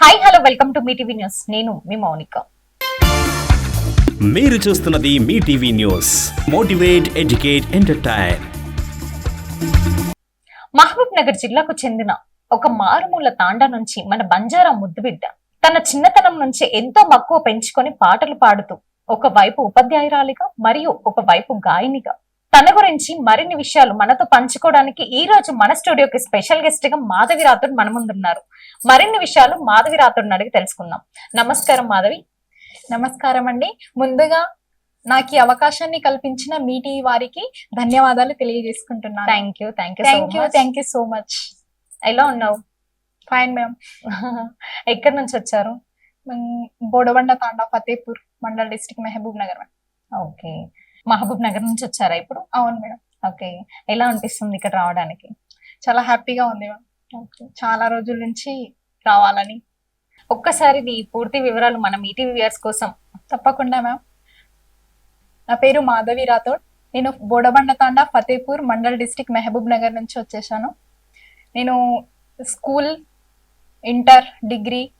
Hi hello welcome to Mee TV news నేను మీ మౌనిక. మీరు చూస్తున్నది Mee TV news motivate educate entertain Mahabubnagar జిల్లాకు చెందిన ఒక మారుమూల తాండా నుంచి మన బంజారా ముద్దుబిడ్డ తన చిన్నతనం నుంచి ఎంతో మక్కువ పెంచుకొని పాటలు పాడుతూ ఒకవైపు ఉపాధ్యాయురాలిగా మరియు ఒకవైపు గాయనిగా తన గురించి మరిన్ని విషయాలు మనతో పంచుకోవడానికి ఈ రోజు మన స్టూడియోకి స్పెషల్ గెస్ట్గా మాధవి రాథోడ్ మన ముందున్నారు. మరిన్ని విషయాలు మాధవి రాథోడ్ అడిగి తెలుసుకుందాం. నమస్కారం మాధవి. నమస్కారం అండి. ముందుగా నాకు ఈ అవకాశాన్ని కల్పించిన మీ టీవీ వారికి ధన్యవాదాలు తెలియజేసుకుంటున్నాను. Thank you thank you thank you thank you so much ఎలా ఉన్నావు? ఫైన్ మ్యామ్ ఎక్కడి నుంచి వచ్చారు? బోడబండ తాండా Fatehpur mandal district Mahabubnagar. Okay. Mahabub Nagar నుంచి వచ్చారా ఇప్పుడు? అవును మేడం. ఓకే. ఎలా అనిపిస్తుంది ఇక్కడ రావడానికి? చాలా హ్యాపీగా ఉంది మ్యామ్ చాలా రోజుల నుంచి రావాలని. ఒక్కసారి నీ పూర్తి వివరాలు మన ఈటీవీ వ్యూయర్స్ కోసం. తప్పకుండా మ్యామ్. నా పేరు మాధవి రాథోడ్. నేను బోడబండ తాండా ఫతేపూర్ మండల్ డిస్ట్రిక్ట్ మహబూబ్ నగర్ నుంచి వచ్చేసాను. నేను school inter degree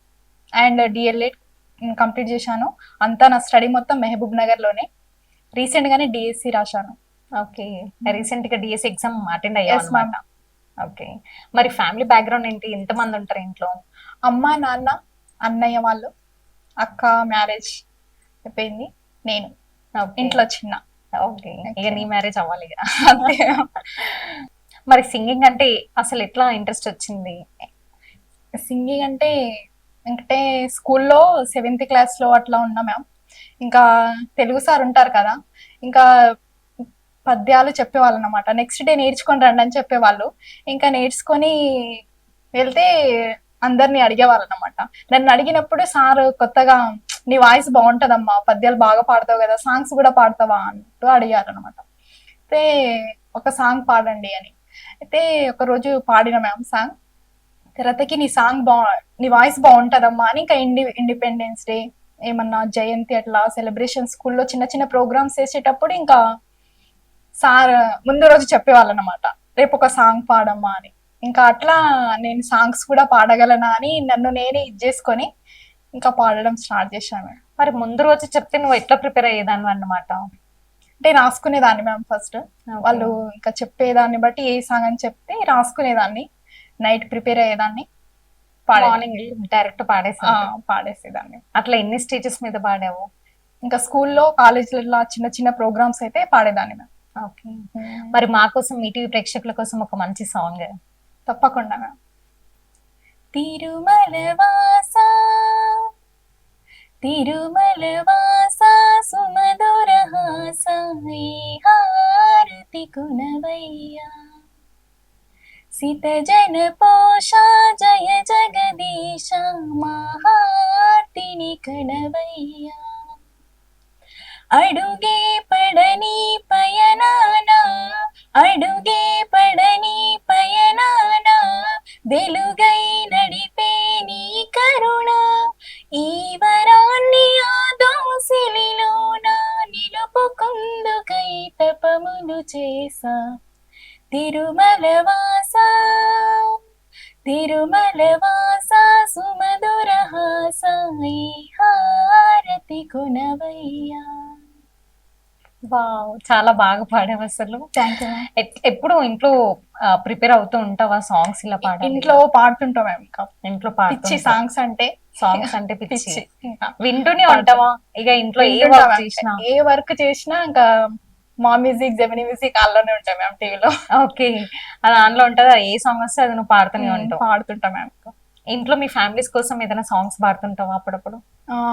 and DElEd complete చేశాను. అంతా నా స్టడీ మొత్తం మహబూబ్ నగర్లోనే. రీసెంట్గానే డిఎస్సి రాశాను. ఓకే. రీసెంట్గా డిఎస్ ఎగ్జామ్ అటెండ్. అన్నమాట. ఓకే. మరి ఫ్యామిలీ బ్యాక్గ్రౌండ్ ఏంటి? ఎంత మంది ఉంటారు ఇంట్లో? అమ్మ నాన్న అన్నయ్య వాళ్ళు అక్క మ్యారేజ్ అయిపోయింది. నేను. ఇంట్లో చిన్న. ఓకే. ఇక నీ మ్యారేజ్ అవ్వాలి ఇక. మరి సింగింగ్ అంటే అసలు ఎట్లా ఇంట్రెస్ట్ వచ్చింది? సింగింగ్ అంటే అంటే స్కూల్లో సెవెంత్ క్లాస్లో అట్లా ఉన్నా మ్యామ్ ఇంకా తెలుగు సార్ ఉంటారు కదా ఇంకా పద్యాలు చెప్పేవాళ్ళు అనమాట నెక్స్ట్ డే నేర్చుకొని రండి అని చెప్పేవాళ్ళు. ఇంకా నేర్చుకొని వెళ్తే అందరిని అడిగేవాళ్ళు అనమాట నన్ను అడిగినప్పుడు సార్ కొత్తగా నీ వాయిస్ బాగుంటదమ్మా పద్యాలు బాగా పాడతావు కదా సాంగ్స్ కూడా పాడతావా అంటూ అడిగారు అనమాట అయితే ఒక సాంగ్ పాడండి అని. అయితే ఒక రోజు పాడిన మ్యామ్ సాంగ్ తర్వాతకి నీ సాంగ్ బా నీ వాయిస్ బాగుంటదమ్మా అని ఇంకా ఇండి ఇండిపెండెన్స్ డే ఏమన్నా జయంతి అట్లా సెలబ్రేషన్ స్కూల్లో చిన్న చిన్న ప్రోగ్రామ్స్ చేసేటప్పుడు ఇంకా సార్ ముందు రోజు చెప్పేవాళ్ళు అనమాట రేపు ఒక సాంగ్ పాడమ్మా అని. ఇంకా అట్లా నేను సాంగ్స్ కూడా పాడగలనా అని నన్ను నేనే ఇది చేసుకొని ఇంకా పాడడం స్టార్ట్ చేశాను. మరి ముందు రోజు చెప్తే నువ్వు ఎట్లా ప్రిపేర్ అయ్యేదాన్ని అన్నమాట? అంటే రాసుకునేదాన్ని మ్యామ్ ఫస్ట్ వాళ్ళు ఇంకా చెప్పేదాన్ని బట్టి ఏ సాంగ్ అని చెప్తే రాసుకునేదాన్ని. నైట్ ప్రిపేర్ అయ్యేదాన్ని. మార్నింగ్ డైరెక్ట్ పాడేసా పాడేసేదాన్ని. అట్లా ఎన్ని స్టేజెస్ మీద పాడావు. ఇంకా స్కూల్లో కాలేజీలలో చిన్న చిన్న ప్రోగ్రామ్స్ అయితే పాడేదాన్ని మ్యామ్ ఓకే. మరి మా కోసం మీ టీవీ ప్రేక్షకుల కోసం ఒక మంచి సాంగ్ తప్పకుండా మ్యామ్. తిరుమల వాస తిరుమల వాస సుమధుర హాస హారతి కునవయ్యా. సిత జన పోష జయ జగదీశ మహార్తిని కడవయ్యా అడుగే పడని పయనానా అడుగే పడని పయనానా వెలుగై నడిపే నీ కరుణ ఈ వరాన్ని ఆ దోసిలిలోన నిలుపుకుందుకై తపములు చేసా తిరుమల వాస తిరుమల వాస సుమధుర హాస ఈ హారతి కొనవయ్యా. వావ్ చాలా బాగా పాడావు అసలు. ఎప్పుడు ఇంట్లో ప్రిపేర్ అవుతూ ఉంటావా సాంగ్స్ ఇలా పాడాలి? ఇంట్లో పాడుతుంటాం ఇంట్లో పిచ్చి పాడుతూ సాంగ్స్ అంటే? సాంగ్స్ అంటే పిచ్చి. వింటూనే ఉంటావా? ఇక ఇంట్లో ఏ వర్క్. చేసినా? ఏ వర్క్ చేసినా ఇంకా మా మ్యూజిక్ జెమిని మ్యూజిక్ అల్లోనే ఉంటాం మేము టీవీలో. ఓకే. అది దానిలో ఉంటుందా? ఏ సాంగ్ వస్తే అది నువ్వు పాడుతూనే ఉంటావు? పాడుతుంటాం ఇంకా. ఇంట్లో మీ ఫ్యామిలీస్ కోసం ఏదైనా సాంగ్స్ పాడుతుంటావా అప్పుడప్పుడు?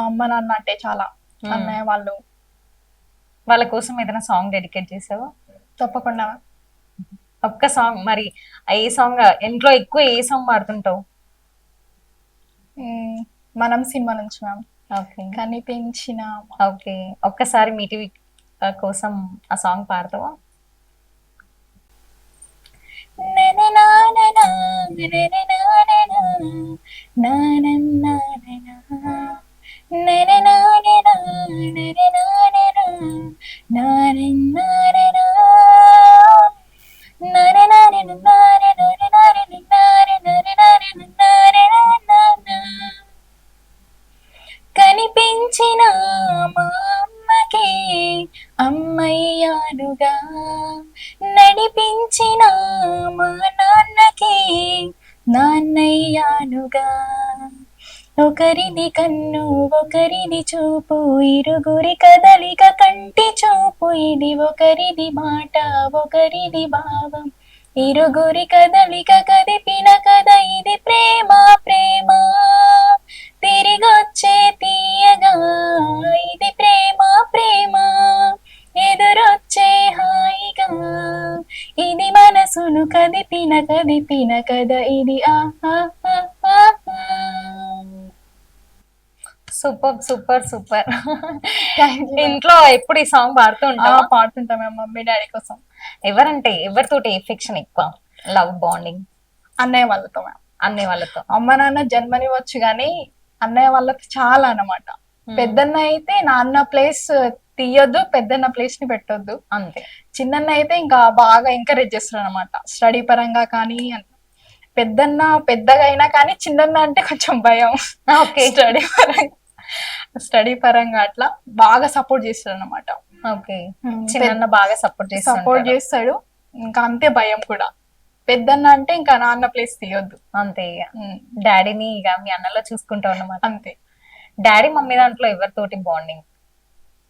అమ్మ నాన్న అంటే చాలా. అన్నయ్య వాళ్ళు. వాళ్ళ కోసం ఏదైనా సాంగ్ డెడికేట్ చేసావా? తప్పకుండా. ఒక్క సాంగ్ మరి ఏ సాంగ్ ఇంట్లో ఎక్కువ ఏ సాంగ్ పాడుతుంటావు? మనం సినిమా నుంచి మ్యామ్. ఓకే. కనిపించిన ఓకే. ఒక్కసారి మీ టీవీ కోసం ఆ సాంగ్ పాడతావా కనిపించినా వాడుగా నడిపించిన మా నాన్నకి నాన్నయ్యానుగా ఒకరిని కన్ను ఒకరిని చూపు ఇరుగురి కదలిక కంటి చూపు. ఇది ఒకరిది మాట ఒకరిది భావం. ఇరుగురి కదలిక కదిపిన కథ ఇది ప్రేమ ప్రేమ. తిరిగొచ్చే తీయగా ఇది ప్రేమ ప్రేమ. ఎదురు ఎదురొచ్చే హాయిగా ఇది మనసును కదిపిన కదిపిన కథ ఇది. ఆ ఆ, ఆ, ఆ, ఆ. Super super super. ఇంట్లో ఎప్పుడు ఈ సాంగ్ పాడుతూ ఆ, ఉంటావా పాడుతుంటాం మేము మమ్మీ డాడీ కోసం. ఎవరంటే ఎవరితోటి ఎఫెక్షన్ ఎక్కువ? Love bonding? అన్నయ్య వాళ్ళతో మేము అన్నయ్య వాళ్ళతో. అమ్మ నాన్న జన్మనివ్వచ్చు కానీ అన్నయ్య వాళ్ళకి చాలా అన్నమాట. పెద్దన్న అయితే నాన్న ప్లేస్ తీయొద్దు పెద్దన్న ప్లేస్ని పెట్టొద్దు అంతే. చిన్నన్న అయితే ఇంకా బాగా ఎంకరేజ్ చేస్తారు అనమాట స్టడీ పరంగా కానీ పెద్దన్న పెద్దగా అయినా కానీ చిన్నన్న అంటే కొంచెం భయం. ఓకే. స్టడీ పరంగా స్టడీ పరంగా అట్లా బాగా సపోర్ట్ చేస్తాడు అనమాట ఓకే. చిన్న బాగా సపోర్ట్ సపోర్ట్ చేస్తాడు చేస్తాడు. ఇంకా అంతే భయం కూడా. పెద్దన్న అంటే ఇంకా నాన్న ప్లేస్ తీయొద్దు. అంతే ఇక డాడీని ఇక మీ అన్నలో చూసుకుంటావు అన్నమాట. అంతే. డాడీ మమ్మీ దాంట్లో ఎవరితోటి బాండింగ్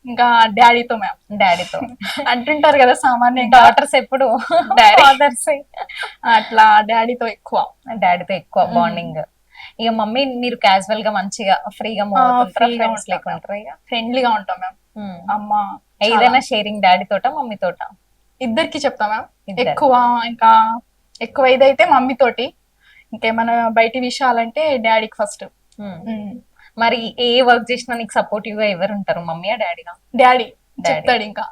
ఇంకా డాడీతో మ్యామ్ డాడీతో. అంటుంటారు కదా సామాన్యంగా డాటర్స్ ఎప్పుడు. ఫాదర్స్ అట్లా డాడీతో ఎక్కువ. డాడీతో ఎక్కువ బాండింగ్ ఇక మమ్మీ మీరు క్యాజువల్గా మంచిగా ఫ్రీగా ఫ్రెండ్స్. లేకుంటారా ఫ్రెండ్లీగా ఉంటాం మ్యామ్ ఉమ్. అమ్మ ఏదైనా షేరింగ్ డాడీ తోట మమ్మీ తోట ఇద్దరికి చెప్తాం మ్యామ్. ఎక్కువ ఇంకా ఎక్కువ ఇదైతే మమ్మీ తోటి ఇంకేమైనా బయటి విషయాలంటే డాడీకి ఫస్ట్. మరి ఏ వర్క్ చేసినా నీకు సపోర్టివ్గా ఎవరు ఉంటారు? డాడీగా డాడీ Daddy. చెప్తాడు ఇంకా.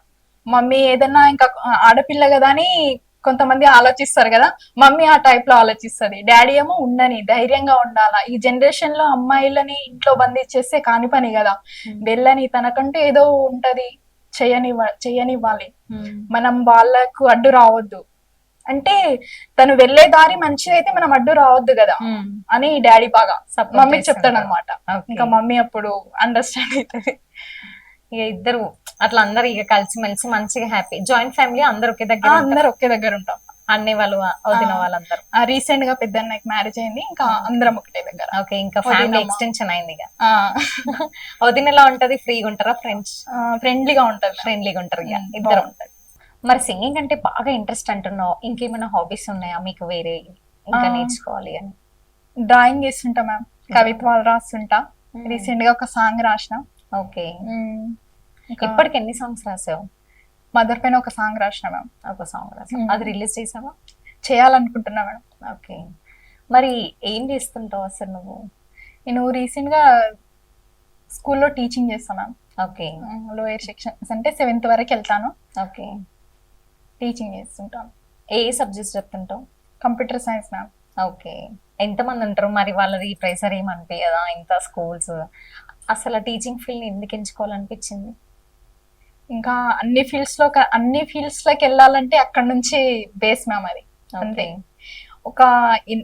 మమ్మీ ఏదన్నా ఇంకా ఆడపిల్ల కదా అని కొంతమంది ఆలోచిస్తారు కదా. మమ్మీ ఆ టైప్లో ఆలోచిస్తుంది. డాడీ ఏమో ఉండని ధైర్యంగా ఉండాలా. ఈ జనరేషన్లో అమ్మాయిలని ఇంట్లో బంధించేస్తే కాని పని కదా. వెళ్ళని తనకంటూ ఏదో ఉంటది. చెయ్యనివ్వ చెయ్యనివ్వాలి మనం వాళ్ళకు అడ్డు రావద్దు. అంటే తను వెళ్ళే దారి మంచిదైతే మనం అడ్డు రావద్దు కదా. అని డాడీ బాగా మమ్మీకి చేస్తుంటారు. చెప్తాడు అనమాట. ఇంకా మమ్మీ అప్పుడు అండర్స్టాండ్ అవుతుంది ఇక ఇద్దరు అట్లా అందరు ఇక కలిసి మెలిసి మంచిగా హ్యాపీ జాయింట్ ఫ్యామిలీ అందరు ఒకే దగ్గర ఉంటారు. అందరు ఒకే దగ్గర ఉంటాం. అన్ని వాళ్ళు వదిన వాళ్ళందరూ. రీసెంట్గా పెద్ద అన్నయ్యకి మ్యారేజ్ అయింది. ఇంకా అందరం ఒకటే దగ్గర. ఓకే ఇంకా ఫ్యామిలీ. ఎక్స్టెన్షన్ అయింది ఇక. వదిన ఎలా ఉంటది ఫ్రీగా ఉంటారా ఫ్రెండ్స్ ఫ్రెండ్లీగా ఉంటది. ఫ్రెండ్లీగా ఉంటారు ఇక. ఉమ్, ఇద్దరు. బాగుంటది. మరి సింగింగ్ అంటే బాగా ఇంట్రెస్ట్ అంటున్నావు. ఇంకేమైనా హాబీస్ ఉన్నాయా? మీకు వేరే ఇంకా. నేర్చుకోవాలి అని. డ్రాయింగ్ చేస్తుంటా మ్యామ్ కవిత్వాలు రాస్తుంటా. Hmm. రీసెంట్గా ఒక సాంగ్ రాసిన. ఓకే. ఇంకా ఇప్పటికి ఎన్ని సాంగ్స్ రాసావు? మదర్ పైన ఒక సాంగ్ రాసిన మ్యామ్ ఒక సాంగ్ రాసావు. Hmm. అది రిలీజ్ చేసావా? చేయాలనుకుంటున్నా మేడం ఓకే. మరి ఏం చేస్తుంటావు అసలు నువ్వు? నేను రీసెంట్గా స్కూల్లో టీచింగ్ చేస్తాను మ్యామ్ ఓకే. లోయర్ సెక్షన్స్ అంటే సెవెంత్ వరకు వెళ్తాను. ఓకే. టీచింగ్ చేస్తుంటాను ఏ సబ్జెక్ట్స్ చెప్తుంటావు కంప్యూటర్ సైన్స్ మ్యామ్ ఓకే. ఎంతమంది ఉంటారు? మరి వాళ్ళది ప్రెషర్ ఏమనిపించదా ఇంత స్కూల్స్ అసలు టీచింగ్ ఫీల్డ్ ఎందుకు ఎంచుకోవాలనిపించింది? ఇంకా అన్ని ఫీల్డ్స్లో క- అన్ని ఫీల్డ్స్లోకి వెళ్ళాలంటే అక్కడ నుంచి బేస్ మ్యామ్ అది. అంతే. ఒక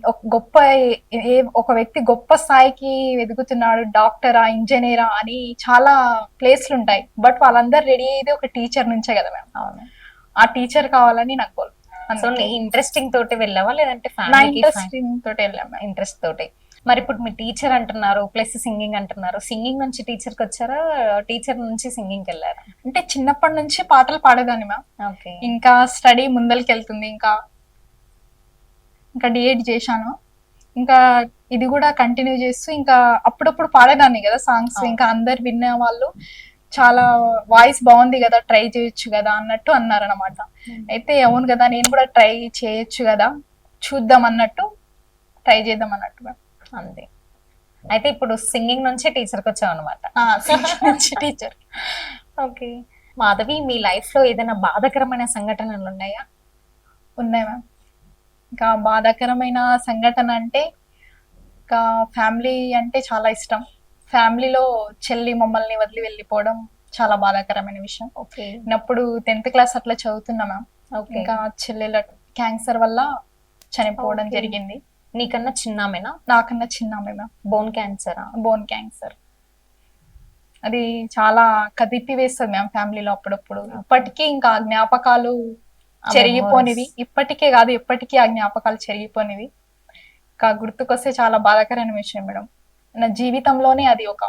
గొప్ప ఏ- ఏ- ఒక వ్యక్తి గొప్ప స్థాయికి ఎదుగుతున్నాడు డాక్టరా ఇంజనీరా అని చాలా ప్లేస్లు ఉంటాయి. బట్ వాళ్ళందరూ రెడీ అయ్యేది ఒక టీచర్ నుంచే కదా మ్యామ్ అవును. ఆ టీచర్ కావాలని సో నీ ఇంట్రెస్టింగ్ తోటి వెళ్ళావా? లేదంటే నా ఇంట్రెస్టింగ్ తోటి వెళ్ళాం మ్యామ్ ఇంట్రెస్ట్ తోటి. మరి ఇప్పుడు మీ టీచర్ అంటున్నారు ప్లస్ సింగింగ్ అంటున్నారు. సింగింగ్ నుంచి టీచర్కి వచ్చారా? టీచర్ నుంచి సింగింగ్కి వెళ్ళారా? అంటే చిన్నప్పటి నుంచి పాటలు పాడేదాన్ని మ్యామ్ ఓకే. ఇంకా స్టడీ ముందరికి వెళ్తుంది ఇంకా ఇంకా డిఎడ్ చేశాను. ఇంకా ఇది కూడా కంటిన్యూ చేస్తూ ఇంకా అప్పుడప్పుడు పాడేదాన్ని కదా సాంగ్స్. ఇంకా అందరు విన్న వాళ్ళు చాలా వాయిస్ బాగుంది కదా ట్రై చేయొచ్చు కదా అన్నట్టు అన్నారనమాట అయితే అవును కదా నేను కూడా ట్రై చేయొచ్చు కదా చూద్దాం అన్నట్టు ట్రై చేద్దాం అన్నట్టు అంతే. అయితే ఇప్పుడు సింగింగ్ నుంచే టీచర్కి వచ్చావు అనమాట టీచర్. ఓకే. మాధవి మీ లైఫ్లో ఏదైనా బాధాకరమైన సంఘటనలు ఉన్నాయా? ఉన్నాయి మ్యామ్. ఇంకా బాధాకరమైన సంఘటన అంటే ఇంకా ఫ్యామిలీ అంటే చాలా ఇష్టం. ఫ్యామిలీలో చెల్లి మమ్మల్ని వదిలి వెళ్ళిపోవడం చాలా బాధాకరమైన విషయం. నేనప్పుడు టెన్త్ క్లాస్ అట్లా చదువుతున్నా మ్యామ్. ఓకే. ఇంకా చెల్లెల క్యాన్సర్ వల్ల చనిపోవడం. జరిగింది. నీకన్నా చిన్నామేనా? నాకన్నా చిన్న ఆమె మ్యామ్. బోన్ క్యాన్సరా? Bone cancer. అది చాలా కదిపి వేస్తుంది మ్యామ్ ఫ్యామిలీలో అప్పుడప్పుడు. ఇప్పటికీ ఇంకా జ్ఞాపకాలు చెరిగిపోనివి. ఇప్పటికే కాదు ఎప్పటికీ ఆ జ్ఞాపకాలు చెరిగిపోనివి. ఇంకా గుర్తుకొస్తే చాలా బాధాకరమైన విషయం మేడం. నా జీవితంలోనే అది ఒక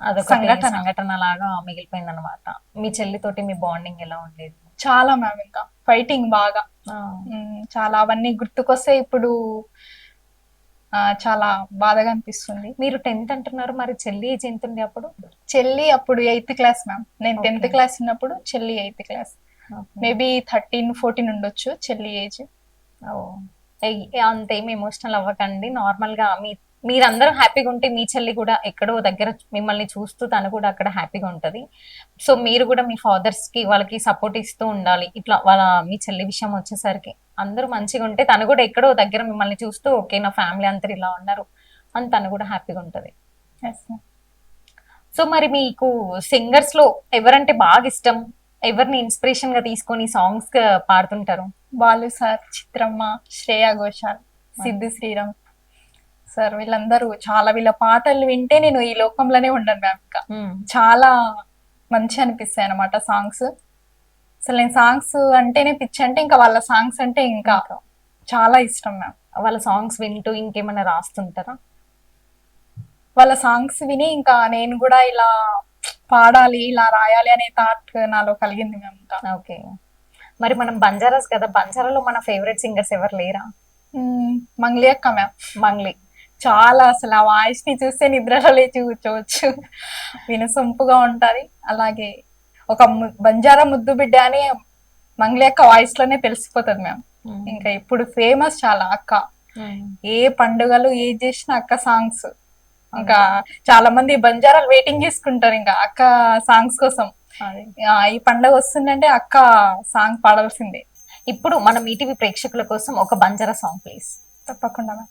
అదొక సంఘటన. సంఘటన లాగా మిగిలిపోయింది అనమాట మీ చెల్లితోటి మీ బాండింగ్ ఎలా ఉండేది? చాలా మ్యామ్ ఇంకా ఫైటింగ్ బాగా. చాలా అవన్నీ గుర్తుకొస్తే ఇప్పుడు చాలా బాధగా అనిపిస్తుంది. మీరు టెన్త్ అంటున్నారు మరి చెల్లి ఏజ్ ఎంత ఉంది అప్పుడు? చెల్లి అప్పుడు ఎయిత్ క్లాస్ మ్యామ్ నేను. టెన్త్ క్లాస్ ఉన్నప్పుడు చెల్లి eighth class maybe thirteen fourteen ఉండొచ్చు చెల్లి ఏజ్ ఓ. ఏయ్, అంతేం ఎమోషనల్ అవ్వకండి. నార్మల్గా మీ మీరందరూ హ్యాపీగా ఉంటే మీ చెల్లి కూడా ఎక్కడో దగ్గర మిమ్మల్ని చూస్తూ తను కూడా అక్కడ హ్యాపీగా ఉంటది. సో మీరు కూడా మీ ఫాదర్స్కి వాళ్ళకి సపోర్ట్ ఇస్తూ ఉండాలి. ఇట్లా వాళ్ళ మీ చెల్లి విషయం వచ్చేసరికి అందరూ మంచిగా ఉంటే తను కూడా ఎక్కడో దగ్గర మిమ్మల్ని చూస్తూ ఓకే నా ఫ్యామిలీ అందరు ఇలా ఉన్నారు అని తను కూడా హ్యాపీగా ఉంటది. సో మరి మీకు సింగర్స్లో ఎవరంటే బాగా ఇష్టం? ఎవరిని ఇన్స్పిరేషన్గా తీసుకొని సాంగ్స్ పాడుతుంటారు? బాలు సార్ చిత్రమ్మ శ్రేయా ఘోషాల్ సిద్ధు శ్రీరామ్. సార్ వీళ్ళందరూ చాలా వీళ్ళ పాటలు వింటే నేను ఈ లోకంలోనే ఉండను మ్యామ్ ఇంకా. చాలా మంచి అనిపిస్తాయి అన్నమాట సాంగ్స్. అసలు నేను సాంగ్స్ అంటేనే పిచ్చి అంటే ఇంకా వాళ్ళ సాంగ్స్ అంటే ఇంకా చాలా ఇష్టం మ్యామ్. వాళ్ళ సాంగ్స్ వింటూ ఇంకేమైనా రాస్తుంటారా? వాళ్ళ సాంగ్స్ విని ఇంకా నేను కూడా ఇలా పాడాలి ఇలా రాయాలి అనే థాట్ నాలో కలిగింది మ్యామ్ ఇంకా. ఓకే. మరి మనం బంజారాస్ కదా బంజారాలో మన ఫేవరెట్ సింగర్స్ ఎవరు లేరా? మ్మ్, మంగ్లీ అక్క మ్యామ్. మంగ్లీ. చాలా అసలు ఆ వాయిస్ని చూస్తే నిద్రలో లేచి కూర్చోవచ్చు. వినసొంపుగా ఉంటది. అలాగే ఒక బంజారా ముద్దు బిడ్డ అని మంగ్లీ అక్క వాయిస్లోనే తెలిసిపోతుంది మ్యామ్ ఇంకా ఇప్పుడు ఫేమస్ చాలా అక్క. ఏ పండుగలు ఏ చేసిన అక్క సాంగ్స్ ఇంకా చాలా మంది బంజారాలు వెయిటింగ్ చేసుకుంటారు ఇంకా అక్క సాంగ్స్ కోసం. ఈ పండుగ వస్తుందంటే అక్క సాంగ్ పాడాల్సిందే ఇప్పుడు మన ఈటీవీ ప్రేక్షకుల కోసం ఒక బంజారా సాంగ్ ప్లీజ్ తప్పకుండా మ్యామ్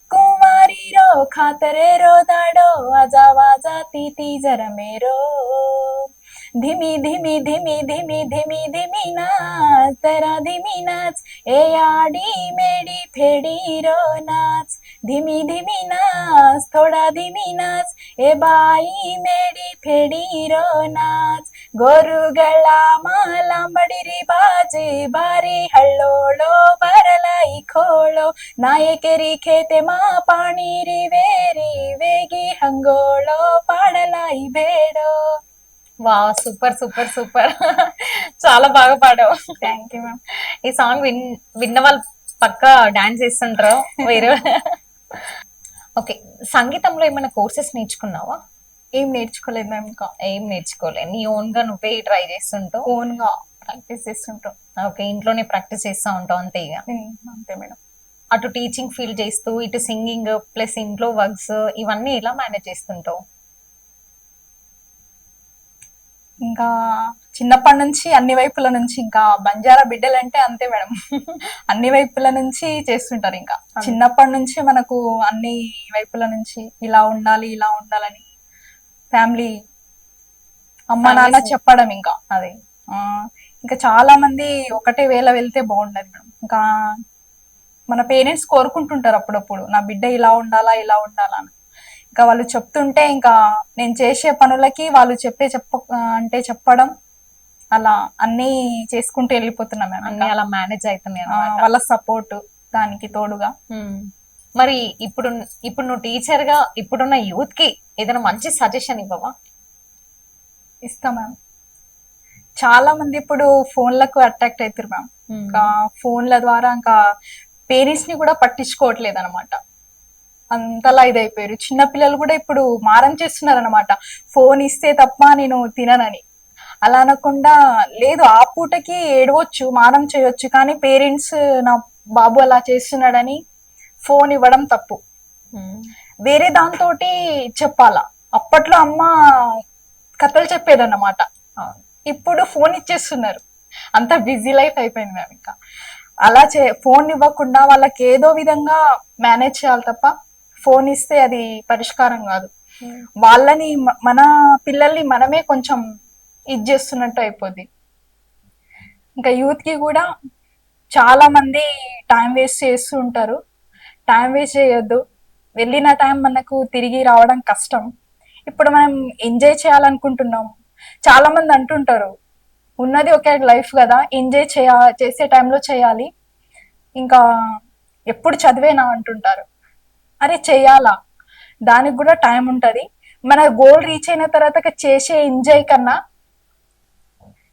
कुंवारी रो, खातरे रो, दाडो आजावाजा ती ती जर मेरो। धिमी धिमी धिमी धिमी धिमी धिमी नाच जरा धिमी नाच, ए आडी, मेडी, फेडी, रो नाच। धिमी धिमी नाच, थोडा धिमी नाच, ए बाई, मेडी, फेडी, रो नाच। ಗೋರುಗಳ ಮಾಲಾಂಬಡಿರಿ ಬಾಜಿ ಬಾರಿ ಹಳ್ಳೋಳೋ ಬರಲಾಯಿ ಖೋಳೋ ನಾಯಕರಿ ಖೇತೆ ಮಾ ಪಾಣಿರಿ వేరి వేగి హంగోళో పాడలాయి బేడో వా సూపర్ సూపర్ సూపర్ చాలా బాగా పాడావు థ్యాంక్ యూ మ్యామ్ ఈ సాంగ్ విన్ విన్న వాళ్ళు పక్క డాన్స్ చేస్తుంటారు వేరే ఓకే సంగీతంలో ఏమైనా కోర్సెస్ నేర్చుకున్నావా ఏం నేర్చుకోలేదు మ్యామ్ ఇంకా ఏం నేర్చుకోలే నీ ఓన్గా నువ్వే ట్రై చేస్తుంటావు ఓన్గా ప్రాక్టీస్ చేస్తుంటాం. ఓకే ఇంట్లోనే ప్రాక్టీస్ చేస్తా ఉంటావు అంతే ఇక. అంతే మేడం. అటు టీచింగ్ ఫీల్ చేస్తూ ఇటు సింగింగ్ ప్లస్ ఇంట్లో వర్క్స్ ఇవన్నీ ఎలా మేనేజ్ చేస్తుంటావు? ఇంకా చిన్నప్పటి నుంచి అన్ని వైపుల నుంచి ఇంకా బంజారా బిడ్డలంటే అంతే మేడం. అన్ని వైపుల నుంచి చేస్తుంటారు ఇంకా. చిన్నప్పటి నుంచి మనకు అన్ని వైపుల నుంచి ఇలా ఉండాలి ఇలా ఉండాలని ఫ్యామిలీ అమ్మ నాన్న చెప్పడం ఇంకా అదే. ఇంకా చాలా మంది ఒకటే వేళ వెళ్తే బాగుండదు మేడం. ఇంకా మన పేరెంట్స్ కోరుకుంటుంటారు అప్పుడప్పుడు నా బిడ్డ ఇలా ఉండాలా ఇలా ఉండాలా అని. ఇంకా వాళ్ళు చెప్తుంటే ఇంకా నేను చేసే పనులకి వాళ్ళు చెప్పే చెప్ప అంటే చెప్పడం అలా అన్నీ చేసుకుంటూ వెళ్ళిపోతున్నా మేము అన్ని అలా మేనేజ్ అవుతున్నాయి వాళ్ళ సపోర్ట్ దానికి తోడుగా. మరి ఇప్పుడు ఇప్పుడు నువ్వు టీచర్గా ఇప్పుడున్న యూత్కి ఏదైనా మంచి సజెషన్ ఇవ్వవా? ఇస్తాం మ్యామ్ చాలా మంది ఇప్పుడు ఫోన్లకు అట్రాక్ట్ అవుతారు మ్యామ్ ఇంకా ఫోన్ల ద్వారా ఇంకా పేరెంట్స్ని కూడా పట్టించుకోవట్లేదు అనమాట అంతలా ఇదైపోయారు. చిన్న పిల్లలు కూడా ఇప్పుడు మారం చేస్తున్నారు అనమాట ఫోన్ ఇస్తే తప్ప నేను తిననని. అలా అనకుండా లేదు ఆ పూటకి ఏడవచ్చు మారం చేయొచ్చు కానీ పేరెంట్స్ నా బాబు అలా చేస్తున్నాడని ఫోన్ ఇవ్వడం తప్పు. వేరే దాంతో చెప్పాలా? అప్పట్లో అమ్మ కథలు చెప్పేదన్నమాట. ఇప్పుడు ఫోన్ ఇచ్చేస్తున్నారు. అంత బిజీ లైఫ్ అయిపోయింది మేము ఇంకా. అలా చే ఫోన్ ఇవ్వకుండా వాళ్ళకి ఏదో విధంగా మేనేజ్ చేయాలి తప్ప ఫోన్ ఇస్తే అది పరిష్కారం కాదు. వాళ్ళని మన పిల్లల్ని మనమే కొంచెం ఇది చేస్తున్నట్టు అయిపోద్ది. ఇంకా యూత్కి కూడా చాలా మంది టైం వేస్ట్ చేస్తూ ఉంటారు. టైం వేస్ట్ చేయొద్దు. వెళ్ళిన టైం మనకు తిరిగి రావడం కష్టం. ఇప్పుడు మనం ఎంజాయ్ చేయాలనుకుంటున్నాం. చాలా మంది అంటుంటారు ఉన్నది ఒకే లైఫ్ కదా ఎంజాయ్ చేయ చేసే టైంలో చేయాలి. ఇంకా ఎప్పుడు చదివేనా? అంటుంటారు. అరే చేయాలా? దానికి కూడా టైం ఉంటది. మన గోల్ రీచ్ అయిన తర్వాత చేసే ఎంజాయ్ కన్నా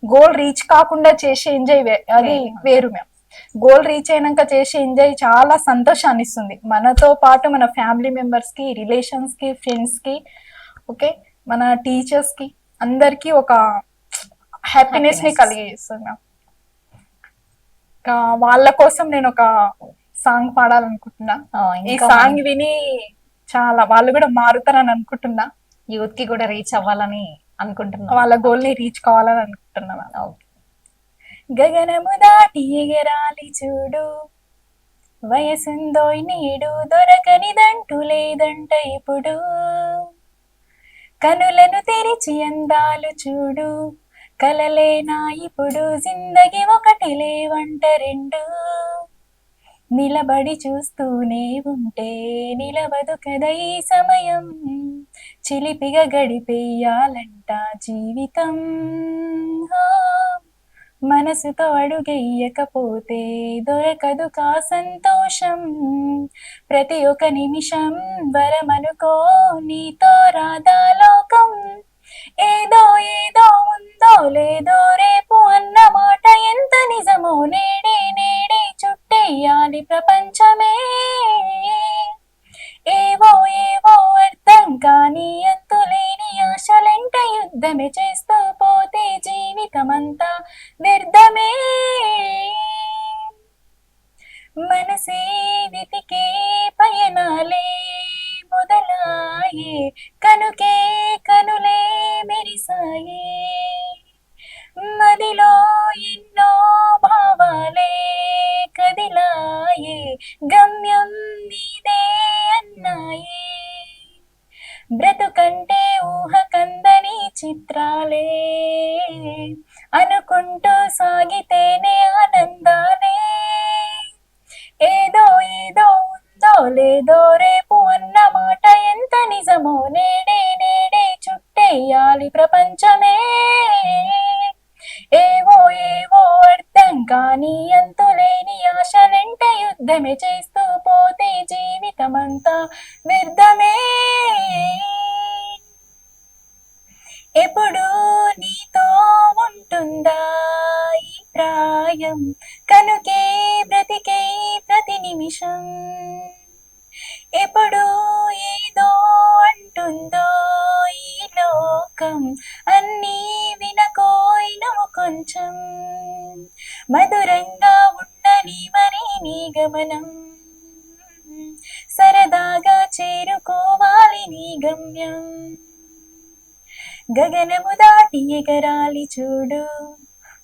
గోల్ రీచ్ కాకుండా చేసే ఎంజాయ్ అది వేరు మేము గోల్ రీచ్ అయినాక చేసే ఎంజాయ్ చాలా సంతోషాన్ని ఇస్తుంది మనతో పాటు మన ఫ్యామిలీ మెంబర్స్కి రిలేషన్స్కి ఫ్రెండ్స్కి ఓకే? మన టీచర్స్కి అందరికి ఒక హ్యాపీనెస్ని ఇంకా వాళ్ళ కోసం నేను ఒక సాంగ్ పాడాలనుకుంటున్నా. ఈ సాంగ్ విని చాలా వాళ్ళు కూడా మారుతారని అనుకుంటున్నా. యూత్కి కూడా రీచ్ అవ్వాలని అనుకుంటున్నాం. వాళ్ళ గోల్ని రీచ్ కావాలని అనుకుంటున్నా. ఓకే. గగనము దాటి ఎగరాలి చూడు. వయసుందో నీడు దొరకనిదంటూ లేదంట ఇప్పుడు. కనులను తెరిచి అందాలు చూడు. కలలేనా ఇప్పుడు జిందగి ఒకటి లేవంట రెండు. నిలబడి చూస్తూనే ఉంటే నిలవదు కదా ఈ సమయం. చిలిపిగా గడిపేయాలంట జీవితం. మనసుతో అడుగెయ్యకపోతే దొరకదు కా సంతోషం. ప్రతి ఒక్క నిమిషం వరమనుకో నీతో రాదా లోకం. ఏదో ఏదో ఉందో లేదో రేపు అన్న మాట ఎంత నిజమో నేడే నేడే చుట్టేయాలి ప్రపంచమే. ఏవో ఏవో అర్థం కానీ ఎత్తులేని ఆశలెంట యుద్ధమే చేస్తూ పోతే జీవితమంతా వ్యర్థమే. మనసే వితికే పయనాలే మొదలాయే కనుకే కనులే మెరిసాయే. మదిలో ఎన్నో భావాలే కదిలాయే గమ్యం నీ కంటే ఊహ కందని చిత్రాలే. అనుకుంటూ సాగితేనే ఆనందాలే. ఏదో ఏదో ఉందో లేదో రేపు అన్న మాట ఎంత నిజమో నేడే నేడే చుట్టేయాలి ప్రపంచమే. ఏవో ఏవో అర్థం కానీ అంతులేని ఆశలెంట యుద్ధమే చేస్తూ పోతే జీవితమంతా వ్యర్థమే. ఎప్పుడు నీతో ఉంటుందా ఈ ప్రాయం? కనుకే బ్రతికే ప్రతి నిమిషం. ఎప్పుడు ఏదో అంటుందో ఈ లోకం. అన్నీ వినకోయినము కొంచెం. మధురంగా ఉండని మరి నీ గమనం. సరదాగా చేరుకోవాలి నీ గమ్యం. గగనము దాటి ఎగరాలి చూడు.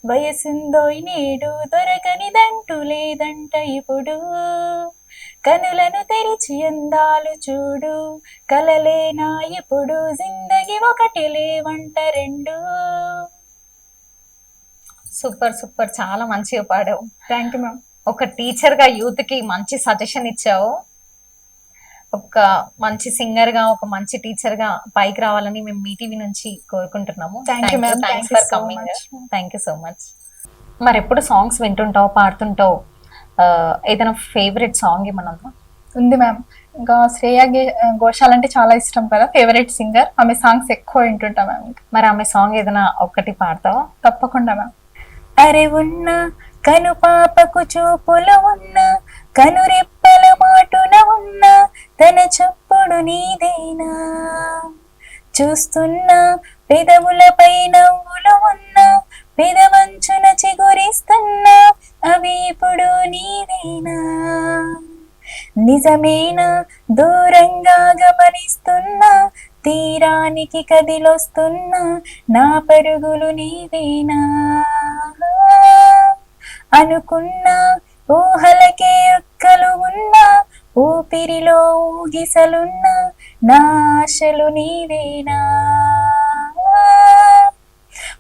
వయసుందోయ్ నేడు దొరకనిదంటూ లేదంట ఇప్పుడు. కనులను తెరిచి అందాలు చూడు. కలలేనా ఇప్పుడు? జిందగి ఒకటి లేవంట రెండు. Super super. చాలా మంచిగా పాడావు. Thank you ma'am. ఒక టీచర్గా యూత్కి మంచి సజెషన్ ఇచ్చావు. ఒక మంచి సింగర్గా ఒక మంచి టీచర్గా పైకి రావాలని మేము మీ టీవీ నుంచి కోరుకుంటున్నాము. Thank you ma'am thanks thank you for so coming much thank you so much మరి ఎప్పుడు సాంగ్స్ వింటుంటావు పాడుతుంటావు? ఏదైనా ఫేవరెట్ సాంగ్ ఏమన్నా ఉందా? మ్యామ్ ఇంకా శ్రేయ ఘోషాల్ అంటే చాలా ఇష్టం కదా. ఫేవరెట్ సింగర్ ఆమె సాంగ్స్ ఎక్కువ వింటుంటా మ్యామ్ మరి ఆమె సాంగ్ ఏదైనా ఒక్కటి పాడతావా? తప్పకుండా మ్యామ్ అరే ఉన్న కను పాపకు చూపులు ఉన్న కనురెప్పల మాటున ఉన్న తన చప్పుడు నీదేనా? చూస్తున్నా పెదవులపై నవ్వులు ఉన్న పెదవంచున చిగురిస్తున్నా అవి ఇప్పుడు నీవేనా? నిజమేనా? దూరంగా గమనిస్తున్నా తీరానికి కదిలొస్తున్నా నా పరుగులు నీవేనా? అనుకున్నా ఊహలకే ఒక్కలు ఉన్నా ఊపిరిలో ఊగిసలున్నా నాశలు నీవేనా?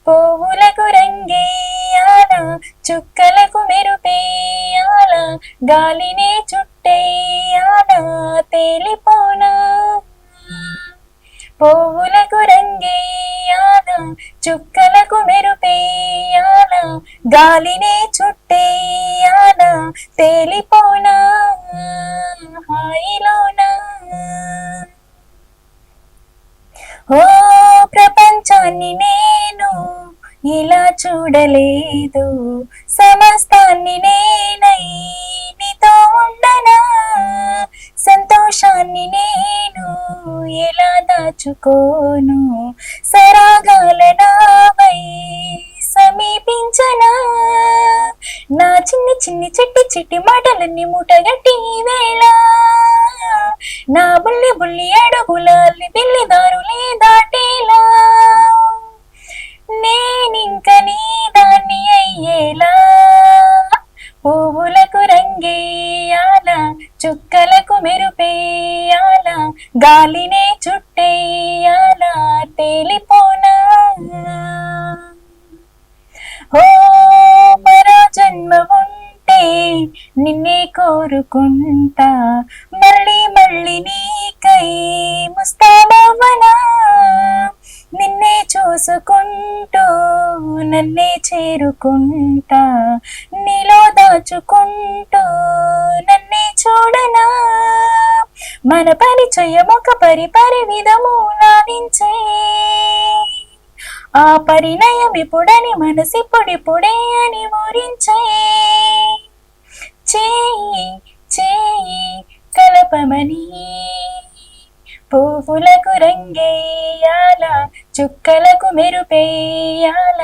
పువ్వులకు రంగేయాల చుక్కలకు మెరుపేయాల గాలినే చుట్టేయాల తేలిపోనా? పువ్వులకు రంగేయాల చుక్కలకు మెరుపేయాల గాలినే దాచుకోను సరాగాల నావై సమీపించనా? నా చిన్ని చిన్ని చిట్టి చిట్టి మాటలన్నీ ముటగట్టి వేళ? నా బుల్లి బుల్లి అడుగులాలి బిల్లి దారులే దాటేలా? నేనింక నీ దాన్ని అయ్యేలా? పువ్వులకు రంగేయాల? చుక్కలకు మెరుపేయాల? గాలినే చుట్టేయాలా తేలిపోనా? ఓ మరో జన్మ ఉంటే నిన్నే కోరుకుంటా మళ్ళీ మళ్ళీ నీకై ముస్తాబవనా నిన్నే చూసుకుంటూ నన్నే చేరుకుంటా నీలో దాచుకుంటూ నన్నే చూడనా? మన పరిచయం ఒక పరిపరి విధము లాభించే. ఆ పరిణయం ఇప్పుడని మనసిప్పుడిప్పుడే అని ఊరించే చేయి చేయి కలపమని పువ్వులకు రంగేయాల చుక్కలకు మెరుపేయాల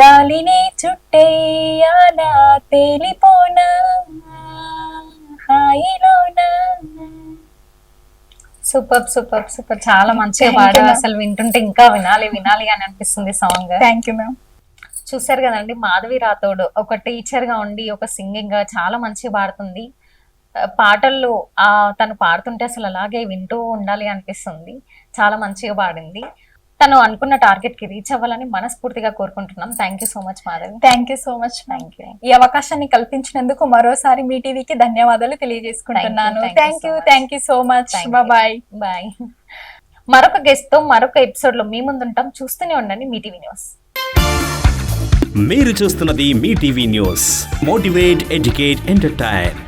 గాలినే చుట్టేయాల తేలిపోనా హాయిలోనా. Super super super. చాలా మంచిగా పాడారు. అసలు వింటుంటే ఇంకా వినాలి వినాలి అని అనిపిస్తుంది సాంగ్. థ్యాంక్ యూ మ్యామ్ చూసారు కదండి మాధవి రాథోడ్ ఒక టీచర్గా ఉండి ఒక సింగింగ్గా చాలా మంచిగా పాడుతుంది. పాటల్లో ఆ తను పాడుతుంటే అసలు అలాగే వింటూ ఉండాలి అనిపిస్తుంది. చాలా మంచిగా పాడింది. తను అనుకున్న టార్గెట్కి రీచ్ అవ్వాలని మనస్ఫూర్తిగా కోరుకుంటున్నాం. Thank you so much Madhavi thank you so much thank you ఈ అవకాశాన్ని కల్పించినందుకు మరోసారి మీ టీవీకి ధన్యవాదాలు తెలియజేసుకుంటున్నాను. Thank you. Thank you so much. Bye bye మరొక గెస్ట్తో మరొక ఎపిసోడ్లో మీ ముందుంటాం చూస్తూనే ఉండండి మీ టీవీ న్యూస్ మీరు చూస్తున్నది Mee TV news motivate educate entertain